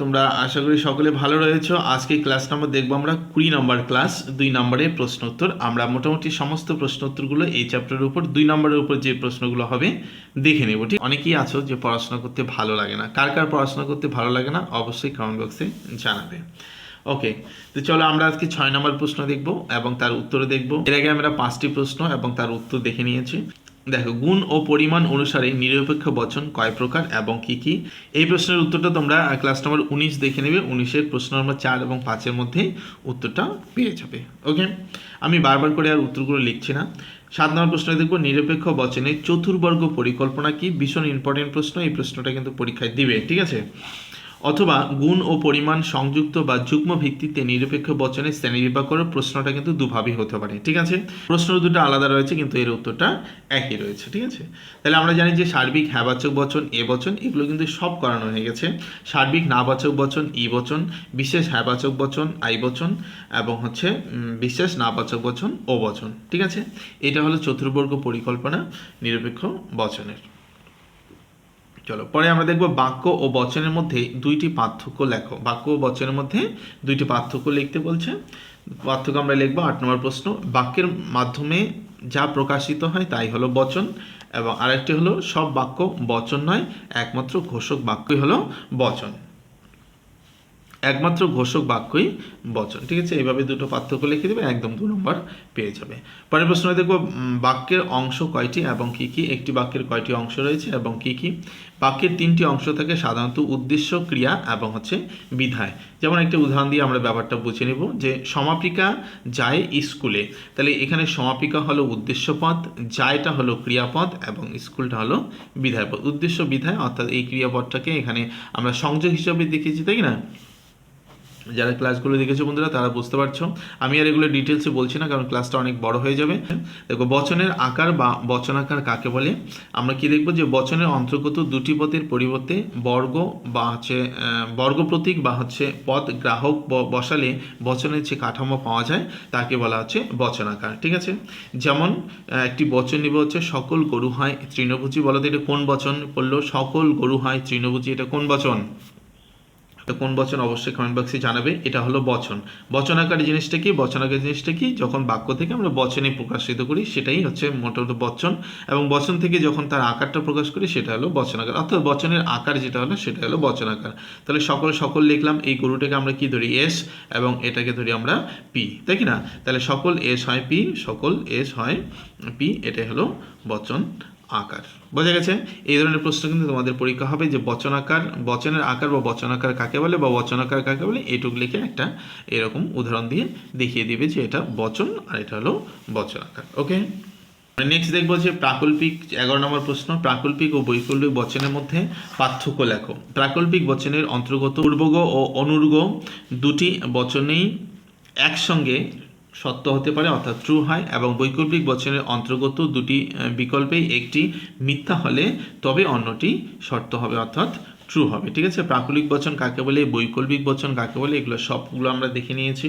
তোমরা আশা করি সকলে ভালো রয়েছো। আজকে ক্লাস নাম্বার দেখব আমরা কুড়ি নম্বর ক্লাস দুই নম্বরের প্রশ্ন উত্তর আমরা মোটামুটি সমস্ত প্রশ্ন উত্তরগুলো এই চ্যাপ্টারের উপর, দুই নম্বরের উপর যে প্রশ্নগুলো হবে, দেখে নেব, ঠিক? অনেকেই আছো যে পড়াশোনা করতে ভালো লাগে না। কার কার পড়াশোনা করতে ভালো লাগে না, অবশ্যই কমেন্ট বক্সে জানাবে। ওকে তো চলো আমরা আজকে ছয় নম্বর প্রশ্ন দেখব এবং তার উত্তর দেখব। এর আগে আমরা পাঁচটি প্রশ্ন এবং তার উত্তর দেখে নিয়েছি। দেখো, গুণ ও পরিমাণ অনুসারে নিরপেক্ষ বচন কয় প্রকার এবং কি কি? এই প্রশ্নের উত্তরটা তোমরা ক্লাস নম্বর উনিশ দেখে নেবে। উনিশের প্রশ্ন নম্বর চার এবং পাঁচের মধ্যে উত্তরটা পেয়ে যাবে। ওকে আমি বারবার করে আর উত্তরগুলো লিখছি না। সাত নম্বর প্রশ্ন দেখব, নিরপেক্ষ বচনে চতুর্বর্গ পরিকল্পনা কি? ভীষণ ইম্পর্টেন্ট প্রশ্ন, এই প্রশ্নটা কিন্তু পরীক্ষায় দিবে, ঠিক আছে? অথবা গুণ ও পরিমাণ সংযুক্ত বা যুগ্ম ভিত্তিতে নিরপেক্ষ বচনে শ্রেণীবিভাগ করার প্রশ্নটা কিন্তু দুভাবেই হতে পারে, ঠিক আছে? প্রশ্ন দুটো আলাদা রয়েছে, কিন্তু এর উত্তরটা একই রয়েছে, ঠিক আছে? তাহলে আমরা জানি যে সার্বিক হ্যাবাচক বচন, এ বচন, এগুলো কিন্তু সব করানো হয়ে গেছে। সার্বিক নাবাচক বচন, ই বচন, বিশেষ হ্যাবাচক বচন, আই বচন, এবং হচ্ছে বিশেষ নাবাচক বচন, ও বচন, ঠিক আছে? এটা হলো চতুর্বর্গ পরিকল্পনা নিরপেক্ষ বচনের। চলো, পরে আমরা দেখব বাক্য ও বচনের মধ্যে দুইটি পার্থক্য লেখো। বাক্য ও বচনের মধ্যে দুইটি পার্থক্য লিখতে বলছে। পার্থক্য আমরা লিখব আট নম্বর প্রশ্ন, বাক্যের মাধ্যমে যা প্রকাশিত হয় তাই হলো বচন, এবং আরেকটি হলো সব বাক্য বচন নয়, একমাত্র ঘোষক বাক্যই হলো বচন। একমাত্র ঘোষক বাক্যই বচন। ঠিক আছে? এইভাবে দুটো পার্থক্য লিখে দেবে একদম দু নম্বর পেয়ে যাবে। পরের প্রশ্ন দেখব বাক্যের অংশ কয়টি এবং কি কি? একটি বাক্যের কয়টি অংশ রয়েছে এবং কি কি? বাক্যের তিনটি অংশ থাকে সাধারণত উদ্দেশ্য, ক্রিয়া এবং হচ্ছে বিধায়। যেমন একটা উদাহরণ দিয়ে আমরা ব্যাপারটা বুঝে নেব যে সমাপিকা যায় স্কুলে। তাহলে এখানে সমাপিকা হলো উদ্দেশ্য পদ যায়টা হলো ক্রিয়াপদ এবং স্কুলটা হলো বিধায় পদ উদ্দেশ্য, বিধায় অর্থাৎ এই ক্রিয়াপদটাকে এখানে আমরা সংযোগ হিসাবে দেখেছি, তাই না? যারা ক্লাসগুলো দেখেছ বন্ধুরা, তারা বুঝতে পারছ। আমি আর এগুলো ডিটেলসে বলছি না, কারণ ক্লাসটা অনেক বড় হয়ে যাবে। দেখো, বচনের আকার বা বচনাকার কাকে বলে? আমরা কি দেখব যে বচনের অন্তর্গত দুটি পদের পরিবর্তে বর্গ বা হচ্ছে বর্গ প্রতীক বা হচ্ছে পদ গ্রাহক বসালে বচনের যে কাঠামো পাওয়া যায়, তাকে বলা হচ্ছে বচনাকার, ঠিক আছে? যেমন একটি বচন নিব হচ্ছে সকল গরু হয় তৃণভোজী, বলো তো এটা কোন বচন পড়ল? সকল গরু হয় তৃণভোজী, এটা কোন বচন? তো কোন বচন অবশ্যই কমেন্ট বক্সে জানাবে, এটা হলো বচন। বচনাকার জিনিসটা কি? বচনাকার জিনিসটা কি? যখন বাক্য থেকে আমরা বচনে প্রকাশিত করি, সেটাই হচ্ছে মোটামুটি বচন এবং বচন থেকে যখন তার আকারটা প্রকাশ করি, সেটা হলো বচনাকার। অর্থাৎ বচনের আকার যেটা হলো, সেটা হলো বচনাকার। তাহলে সকল সকল লিখলাম, এই গরুটাকে আমরা কি ধরি? এস এবং এটাকে ধরি আমরা পি, তাই কি না? তাহলে সকল এস হয় পি, সকল এস হয় পি, এটাই হলো বচন। আকার। বোঝা গেছে? এই ধরনের প্রশ্ন কিন্তু তোমাদের পরীক্ষা হবে যে বচনাকার, বচনের আকার বা বচনাকার কাকে বলে বা বচনাকার কাকে বলে, এটুক লিখে একটা এরকম উদাহরণ দিয়ে দেখিয়ে দিবে যে এটা বচন আর এটা হলো বচনাকার। ওকে নেক্সট দেখব যে প্রাকল্পিক, এগারো নম্বর প্রশ্ন, প্রাকল্পিক ও বৈকল্পিক বচনের মধ্যে পার্থক্য লেখো। প্রাকল্পিক বচনের অন্তর্গত পূর্বগ ও অনুর্গ দুটি বচনেই একসঙ্গে সত্য হতে পারে, অর্থাৎ ট্রু হয় এবং বৈকল্পিক বচনের অন্তর্গত দুটি বিকল্পে বিকল্পেই একটি মিথ্যা হলে তবে অন্যটি সত্য হবে, অর্থাৎ ট্রু হবে। ঠিক আছে? প্রাকৃতিক বচন কাকে বলে? বৈকল্পিক বচন কাকে বলে? এগুলো সবগুলো আমরা দেখে নিয়েছি।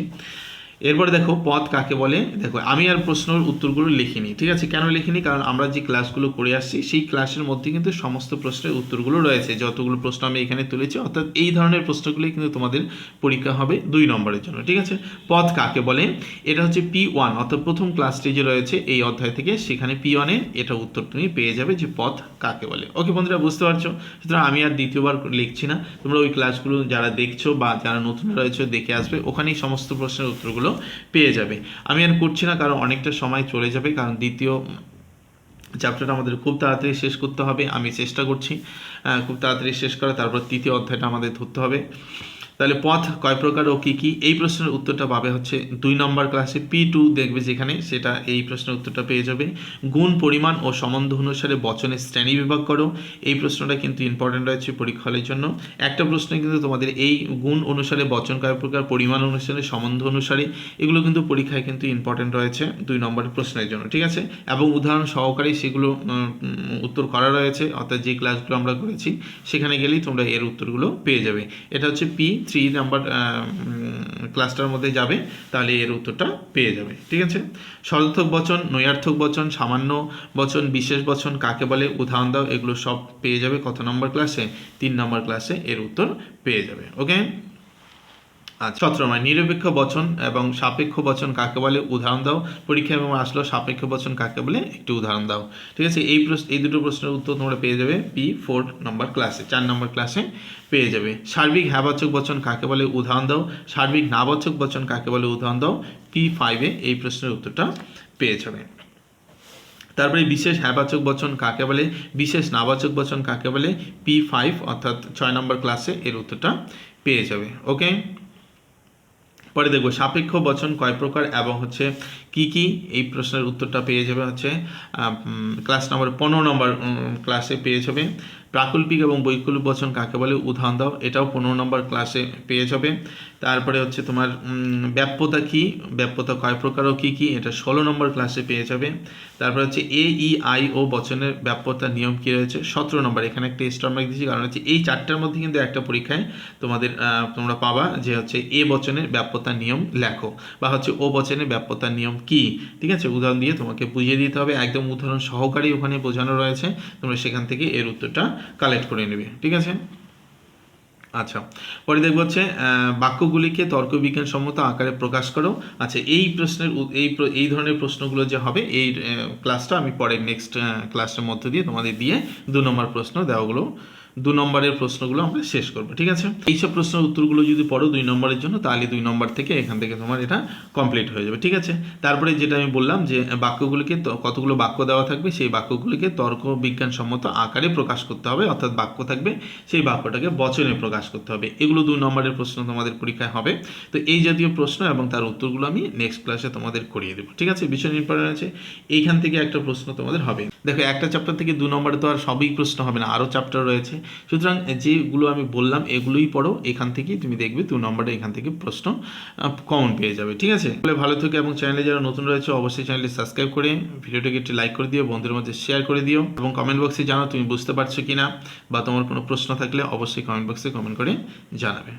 এরপরে দেখো পদ কাকে বলে? দেখো, আমি আর প্রশ্নের উত্তরগুলো লিখিনি, ঠিক আছে? কেন লিখিনি? কারণ আমরা যে ক্লাসগুলো করে আসছি, সেই ক্লাসের মধ্যে কিন্তু সমস্ত প্রশ্নের উত্তরগুলো রয়েছে। যতগুলো প্রশ্ন আমি এখানে তুলেছি, অর্থাৎ এই ধরনের প্রশ্নগুলি কিন্তু তোমাদের পরীক্ষা হবে দুই নম্বরের জন্য, ঠিক আছে? পথ কাকে বলে? এটা হচ্ছে পি ওয়ান অর্থাৎ প্রথম ক্লাসটি যে রয়েছে এই অধ্যায় থেকে, সেখানে পি ওয়ানে এটা উত্তর তুমি পেয়ে যাবে যে পথ কাকে বলে। ওকে বন্ধুরা, বুঝতে পারছ? সুতরাং আমি আর দ্বিতীয়বার লিখছি না। তোমরা ওই ক্লাসগুলো যারা দেখছ বা যারা নতুন রয়েছে, দেখে আসবে, ওখানেই সমস্ত প্রশ্নের উত্তরগুলো পেয়ে যাবে। আমি আর করছি না, কারণ অনেকটা সময় চলে যাবে, কারণ দ্বিতীয় চ্যাপ্টারটা আমাদের খুব তাড়াতাড়ি শেষ করতে হবে, আমি চেষ্টা করছি খুব তাড়াতাড়ি শেষ করা, তারপর তৃতীয় অধ্যায়টা আমাদের ধরতে হবে। তাহলে পথ কয় প্রকার ও কী কী? এই প্রশ্নের উত্তরটা পাবে হচ্ছে দুই নম্বর ক্লাসে পি টু দেখবে যেখানে সেটা এই প্রশ্নের উত্তরটা পেয়ে যাবে। গুণ, পরিমাণ ও সম্বন্ধ অনুসারে বচনের শ্রেণি বিভাগ করো। এই প্রশ্নটা কিন্তু ইম্পর্টেন্ট রয়েছে পরীক্ষা হলের জন্য। একটা প্রশ্ন কিন্তু তোমাদের এই গুণ অনুসারে বচন কয় প্রকার, পরিমাণ অনুসারে, সম্বন্ধ অনুসারে, এগুলো কিন্তু পরীক্ষায় কিন্তু ইম্পর্টেন্ট রয়েছে দুই নম্বরের প্রশ্নের জন্য, ঠিক আছে? এবং উদাহরণ সহকারে সেগুলো উত্তর করা রয়েছে, অর্থাৎ যে ক্লাসগুলো আমরা করেছি, সেখানে গেলেই তোমরা এর উত্তরগুলো পেয়ে যাবে। এটা হচ্ছে পি থ্রি নাম্বার ক্লাসটার মধ্যে যাবে, তাহলে এর উত্তরটা পেয়ে যাবে, ঠিক আছে? সদর্থক বচন, নৈয়ার্থক বচন, সামান্য বচন, বিশেষ বচন, কাকে বলে, উদাহরণ দাও, এগুলো সব পেয়ে যাবে কত নম্বর ক্লাসে তিন নম্বর ক্লাসে এর উত্তর পেয়ে যাবে ওকে আচ্ছা সতেরোময় নিরপেক্ষ বচন এবং সাপেক্ষ বচন কাকে বলে? উদাহরণ দাও। পরীক্ষা এবং আসলো, সাপেক্ষ বচন কাকে বলে? একটি উদাহরণ দাও। ঠিক আছে? এই প্রশ্ন, এই দুটো প্রশ্নের উত্তর তোমরা পেয়ে যাবে পি ফোর নম্বর ক্লাসে চার নম্বর ক্লাসে পেয়ে যাবে। সার্বিক হ্যাবাচক বচন কাকে বলে? উদাহরণ দাও। সার্বিক নাবাচক বচন কাকে বলে? উদাহরণ দাও। পি ফাইভে এই প্রশ্নের উত্তরটা পেয়ে যাবে। তারপরে বিশেষ হ্যাবাচক বচন কাকে বলে? বিশেষ নাবাচক বচন কাকে বলে? পি ফাইভ অর্থাৎ ছয় নম্বর ক্লাসে এর উত্তরটা পেয়ে যাবে। ওকে পরে দেখব সাপেক্ষ বচন কয় প্রকার এবং হচ্ছে কি কি? এই প্রশ্নের উত্তরটা পেয়ে যাবে হচ্ছে ক্লাস নম্বর পনেরো নম্বর ক্লাসে পেয়ে যাবে। প্রাকল্পিক এবং বৈকল্পিক বচন কাকে বলে? উদাহরণ দাও। এটাও পনেরো নম্বর ক্লাসে পেয়ে যাবে। তারপরে হচ্ছে তোমার ব্যাপ্যতা কি? ব্যাপ্যতা কয় প্রকার ও কী কী? এটা ষোলো নম্বর ক্লাসে পেয়ে যাবে। তারপরে হচ্ছে এ ই আই ও বচনের ব্যাপ্যতার নিয়ম কী রয়েছে? সতেরো নম্বর। এখানে একটা স্টার মার্ক দিয়েছি। কারণ হচ্ছে এই চারটার মধ্যে কিন্তু একটা পরীক্ষায় তোমাদের তোমরা পাবা যে হচ্ছে এ বচনের ব্যাপ্যতার নিয়ম লেখো বা হচ্ছে ও বচনের ব্যাপ্যতার নিয়ম কি? ঠিক আছে? উদাহরণ দিয়ে তোমাকে বুঝিয়ে দিতে হবে। একদম উদাহরণ সহকারী ওখানে বোঝানো রয়েছে। তোমরা সেখান থেকে এর উত্তরটা কালেক্ট করে নেবে ঠিক আছে? আচ্ছা পরে দেখব হচ্ছে আহ, তর্ক বিজ্ঞান সম্মত আকারে প্রকাশ করো। আচ্ছা এই প্রশ্নের এই এই ধরনের প্রশ্নগুলো যে হবে এই ক্লাসটা আমি পরে নেক্সট ক্লাসের মধ্যে দিয়ে তোমাদের দিয়ে দু নম্বর প্রশ্ন দেওয়াগুলো দু নম্বরের প্রশ্নগুলো আমরা শেষ করব, ঠিক আছে? এইসব প্রশ্নের উত্তরগুলো যদি পড়ো দুই নম্বরের জন্য, তাহলে দুই নম্বর থেকে এখান থেকে তোমার এটা কমপ্লিট হয়ে যাবে, ঠিক আছে? তারপরে যেটা আমি বললাম যে বাক্যগুলিকে কতগুলো বাক্য দেওয়া থাকবে, সেই বাক্যগুলিকে তর্ক বিজ্ঞান সম্মত আকারে প্রকাশ করতে হবে, অর্থাৎ বাক্য থাকবে, সেই বাক্যটাকে বচনে প্রকাশ করতে হবে। এগুলো দুই নম্বরের প্রশ্ন তোমাদের পরীক্ষায় হবে। তো এই জাতীয় প্রশ্ন এবং তার উত্তরগুলো আমি নেক্সট ক্লাসে তোমাদের করিয়ে দেবো, ঠিক আছে? ভীষণ ইম্পর্টেন্ট আছে। এইখান থেকে একটা প্রশ্ন তোমাদের হবে। দেখো, একটা চ্যাপ্টার থেকে দু নম্বরে তো আর সবই প্রশ্ন হবে না, আরও চ্যাপ্টার রয়েছে। সুতরাং যেগুলো আমি বললাম, এগুলোই পড়ো, এখান থেকেই তুমি দেখবে দু নম্বরে এখান থেকে প্রশ্ন কমন পেয়ে যাবে, ঠিক আছে? তাহলে ভালো থেকে এবং চ্যানেলে যারা নতুন রয়েছে, অবশ্যই চ্যানেলটি সাবস্ক্রাইব করে ভিডিওটাকে একটি লাইক করে দিও, বন্ধুদের মধ্যে শেয়ার করে দিও এবং কমেন্ট বক্সে জানাও তুমি বুঝতে পারছ কিনা, বা তোমার কোনো প্রশ্ন থাকলে অবশ্যই কমেন্ট বক্সে কমেন্ট করে জানাবে।